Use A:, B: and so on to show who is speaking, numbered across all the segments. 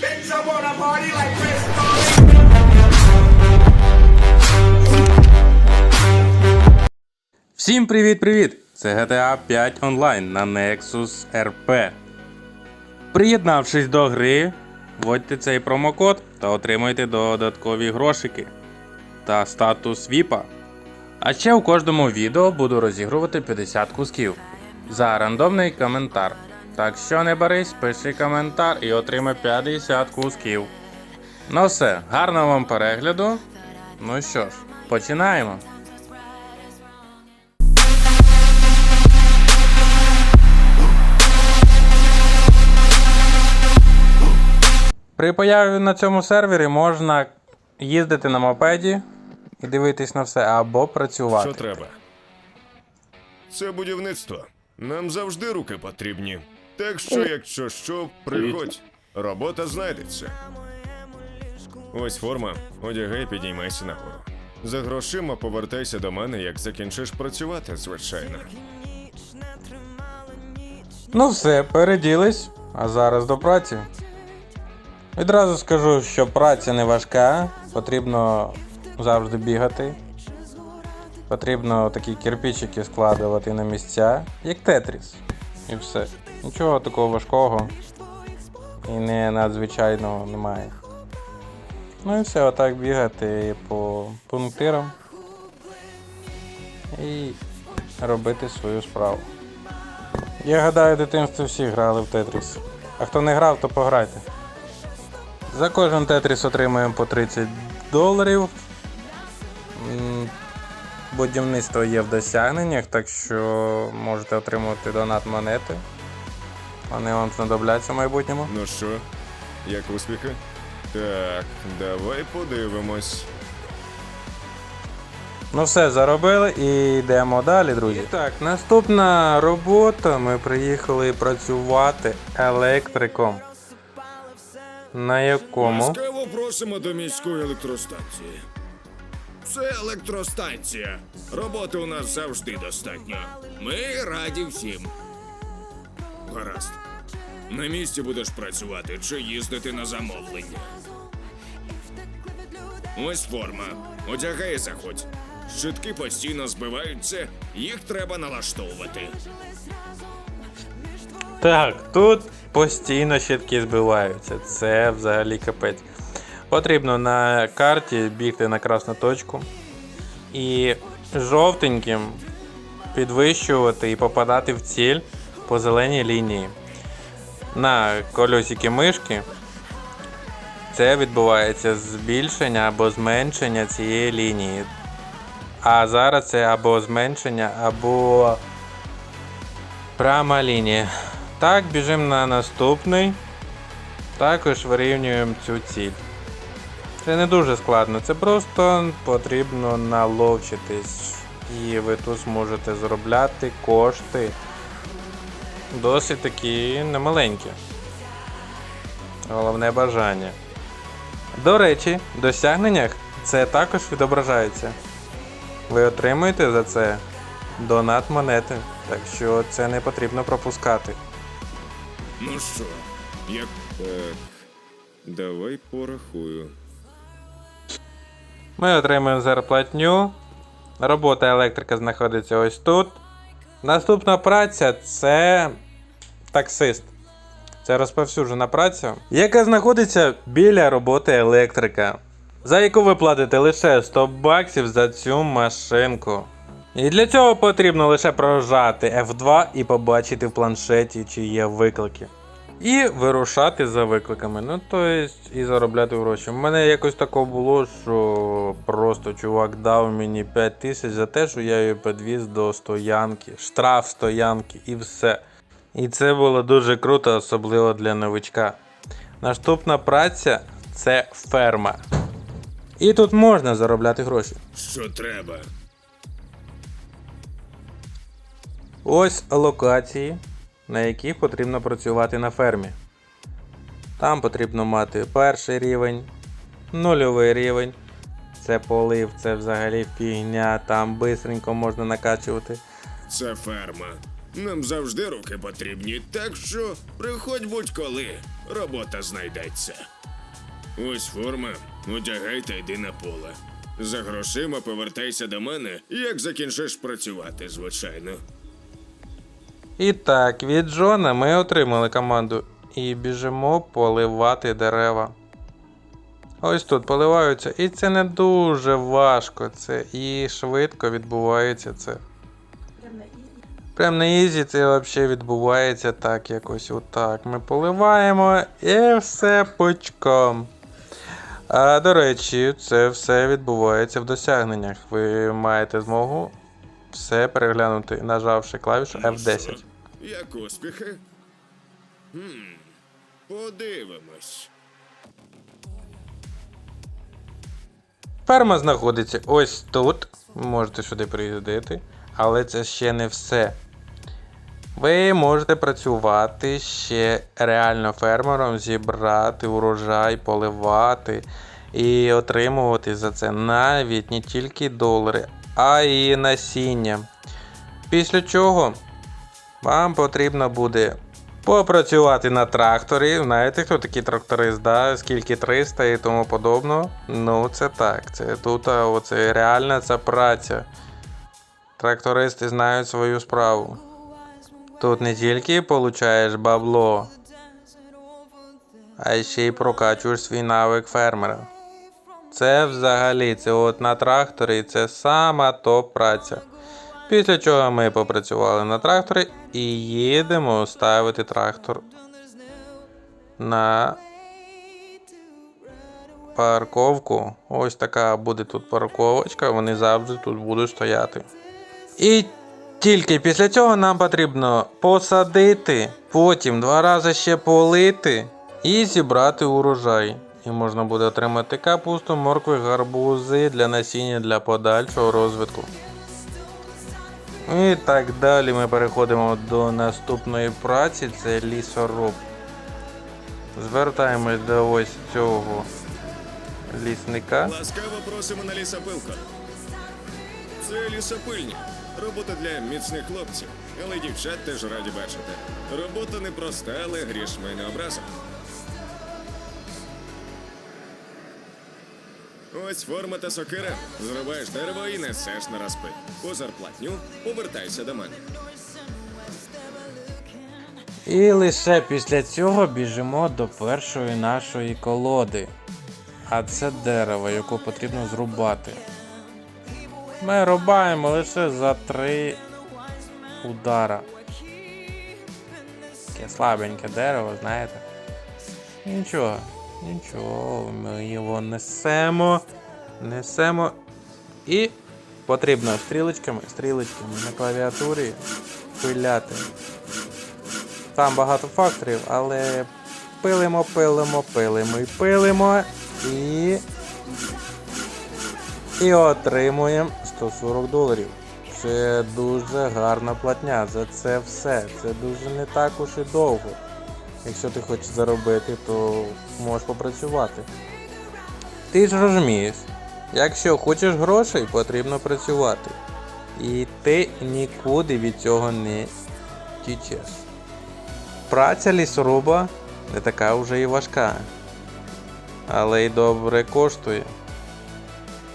A: Bitch, I wanna party like Chris
B: Всім привіт-привіт! Це GTA 5 онлайн на Nexus RP. Приєднавшись до гри, вводьте цей промокод та отримуйте додаткові грошики та статус VIP. А ще у кожному відео буду розігрувати 50 кусків за рандомний коментар. Так що не берись, пиши коментар і отримай 50 кусків. Ну все, гарного вам перегляду. Ну що ж, починаємо. При появі на цьому сервері можна їздити на мопеді і дивитись на все або працювати.
C: Що треба? Це будівництво. Нам завжди руки потрібні. Так що, якщо що, приходь. Робота знайдеться. Ось форма. Одягай, підіймайся нагору. За грошима повертайся до мене, як закінчиш працювати, звичайно.
B: Ну все, переділись, а зараз до праці. Відразу скажу, що праця не важка, потрібно завжди бігати. Потрібно такі кирпичики складувати на місця, як тетріс. І все. Нічого такого важкого і не надзвичайного немає. Ну і все, отак бігати по пунктирам і робити свою справу. Я гадаю, в дитинстві всі грали в Тетріс. А хто не грав, то пограйте. За кожен Тетріс отримуємо по 30 доларів. Будівництво є в досягненнях, так що можете отримувати донат монети. Вони вам знадобляться в майбутньому.
C: Ну що, як успіхи? Так, давай подивимось.
B: Ну все, заробили і йдемо далі, друзі. так, наступна робота. Ми приїхали працювати електриком. На якому?
D: Ласкаво просимо до міської електростанції. Це електростанція. Роботи у нас завжди достатньо. Ми раді всім. Гаразд. На місці будеш працювати чи їздити на замовлення. Ось форма. Одягай і заходь. Щитки постійно збиваються, їх треба налаштовувати.
B: Так, тут постійно щитки збиваються. Це взагалі капець. Потрібно на карті бігти на красну точку і жовтеньким підвищувати і попадати в ціль по зеленій лінії. На кольосики мишки це відбувається збільшення або зменшення цієї лінії. А зараз це або зменшення, або Пряма лінія. Так, біжимо на наступний. Також вирівнюємо цю ціль. Це не дуже складно, це просто потрібно наловчитись. І ви тут зможете заробляти кошти досить такі немаленькі. Головне бажання. До речі, в досягненнях це також відображається. Ви отримуєте за це донат монети, так що це не потрібно пропускати.
D: Ну що, як
C: Так, давай порахую.
B: Ми отримуємо зарплатню. Робота електрика знаходиться ось тут. Наступна праця це таксист. Це розповсюджена праця, яка знаходиться біля роботи електрика, за яку ви платите лише 100 баксів за цю машинку. І для цього потрібно лише прожати F2 і побачити в планшеті, чи є виклики. І вирушати за викликами. Ну, то есть, і заробляти гроші. У мене якось таке було, що просто чувак дав мені 5 тисяч за те, що я її підвіз до стоянки, штраф стоянки і все. І це було дуже круто, особливо для новичка. Наступна праця це ферма. І тут можна заробляти гроші.
D: що треба?
B: Ось локації, на яких потрібно працювати на фермі. Там потрібно мати перший рівень, нульовий рівень. Це полив, це взагалі фігня, там бистренько можна накачувати.
D: Це ферма. Нам завжди руки потрібні, так що приходь будь-коли. робота знайдеться. Ось форма, одягай та йди на поле. За грошима повертайся до мене, як закінчиш працювати, звичайно.
B: І так, від Джона ми отримали команду і біжимо поливати дерева. Ось тут поливаються, і це не дуже важко. Це і швидко відбувається це. Прям на ізі це взагалі відбувається так, якось отак. Ми поливаємо і все пучком. А до речі, це все відбувається в досягненнях. Ви маєте змогу все переглянути, нажавши клавішу F10.
D: Як успіхи? Хм, подивимось.
B: Ферма знаходиться ось тут. Можете сюди приїздити, але це ще не все. Ви можете працювати ще реально фермером, зібрати урожай, поливати і отримувати за це навіть не тільки долари, а й насіння. Після чого вам потрібно буде попрацювати на тракторі. Знаєте, хто такий тракторист, да? скільки 300 і тому подобного. Ну, це так. Це тут оце реальна ця праця. Трактористи знають свою справу. Тут не тільки получаєш бабло, а ще й прокачуєш свій навик фермера. Це взагалі, це от на тракторі, це сама топ праця. Після чого ми попрацювали на тракторі і їдемо ставити трактор на парковку. Ось така буде тут парковочка, вони завжди тут будуть стояти. І тільки після цього нам потрібно посадити, потім два рази ще полити і зібрати урожай. І можна буде отримати капусту, моркви, гарбузи для насіння для подальшого розвитку. І так далі ми переходимо до наступної праці, це лісоруб. Звертаємось до ось цього лісника.
C: Ласкаво просимо на лісопилку. Це лісопильня. Робота для міцних хлопців. Але дівчат теж раді бачити. Робота непроста, але гріш ми не образом. Ось форма та сокира. Зрубаєш дерево і несеш на розпит. По зарплатню повертайся до мене.
B: І лише після цього біжимо до першої нашої колоди. А це дерево, яке потрібно зрубати. Ми рубаємо лише за три удара. Таке слабеньке дерево, знаєте. Нічого, нічого, ми його несемо, несемо і потрібно стрілочками, стрілочками на клавіатурі пиляти. Там багато факторів, але пилимо, пилимо, пилимо і пилимо і. І отримуємо 140 доларів. Це дуже гарна платня за це все. Це дуже не так уж і довго. Якщо ти хочеш заробити, то можеш попрацювати. Ти ж розумієш, якщо хочеш грошей, потрібно працювати. І ти нікуди від цього не тічеш. Праця лісоруба не така вже і важка, але й добре коштує.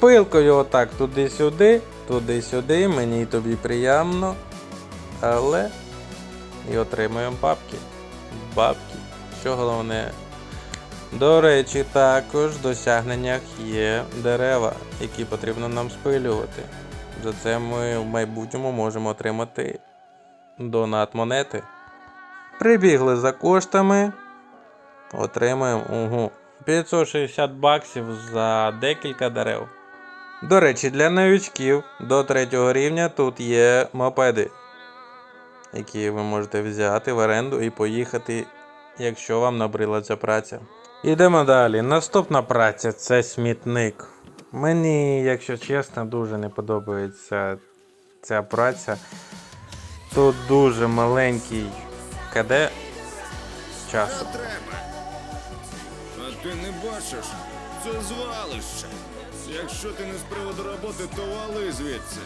B: Пилкою отак туди-сюди, туди-сюди, мені тобі приємно, але і отримуємо бабки. Бабки. Що головне. До речі, також в досягненнях є дерева, які потрібно нам спилювати. За це ми в майбутньому можемо отримати донат монети. Прибігли за коштами. Отримуємо угу, 560 баксів за декілька дерев. До речі, для новичків до третього рівня тут є мопеди, які ви можете взяти в оренду і поїхати, якщо вам набрила ця праця. Ідемо далі. Наступна праця це смітник. Мені, якщо чесно, дуже не подобається ця праця. Тут дуже маленький КД часу.
D: Треба. А ти не бачиш? Це звалище. Якщо ти не з приводу роботи, то вали звідси.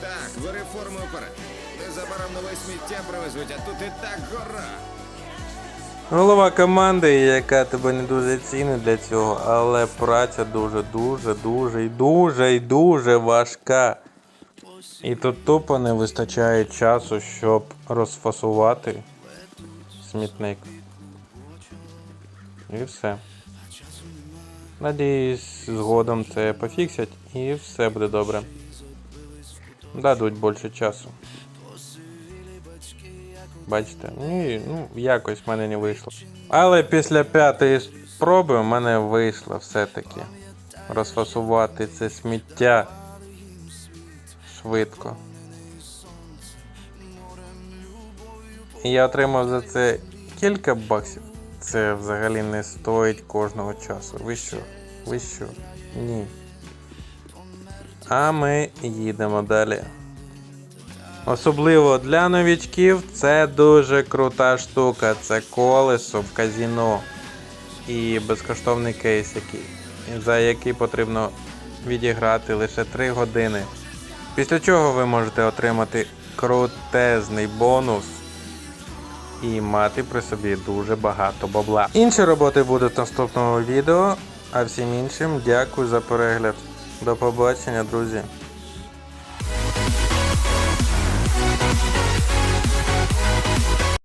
D: Так, бери форму вперед. Незабаром нове сміття привезуть, а тут і так гора.
B: Голова команди, яка тебе не дуже цінить для цього, але праця дуже, дуже, дуже і дуже і дуже важка. І тут тупо не вистачає часу, щоб розфасувати смітник. І все. Надіюсь, згодом це пофіксять і все буде добре. Дадуть більше часу. Бачите, ну, і, ну якось в мене не вийшло. Але після п'ятої спроби в мене вийшло все-таки розфасувати це сміття швидко. І я отримав за це кілька баксів. Це взагалі не стоїть кожного часу. Ви що? Ви що? Ні. А ми їдемо далі. Особливо для новічків це дуже крута штука. Це колесо в казіно і безкоштовний кейс, який, за який потрібно відіграти лише 3 години. Після чого ви можете отримати крутезний бонус і мати при собі дуже багато бабла. Інші роботи будуть в наступному відео, а всім іншим дякую за перегляд. До побачення, друзі.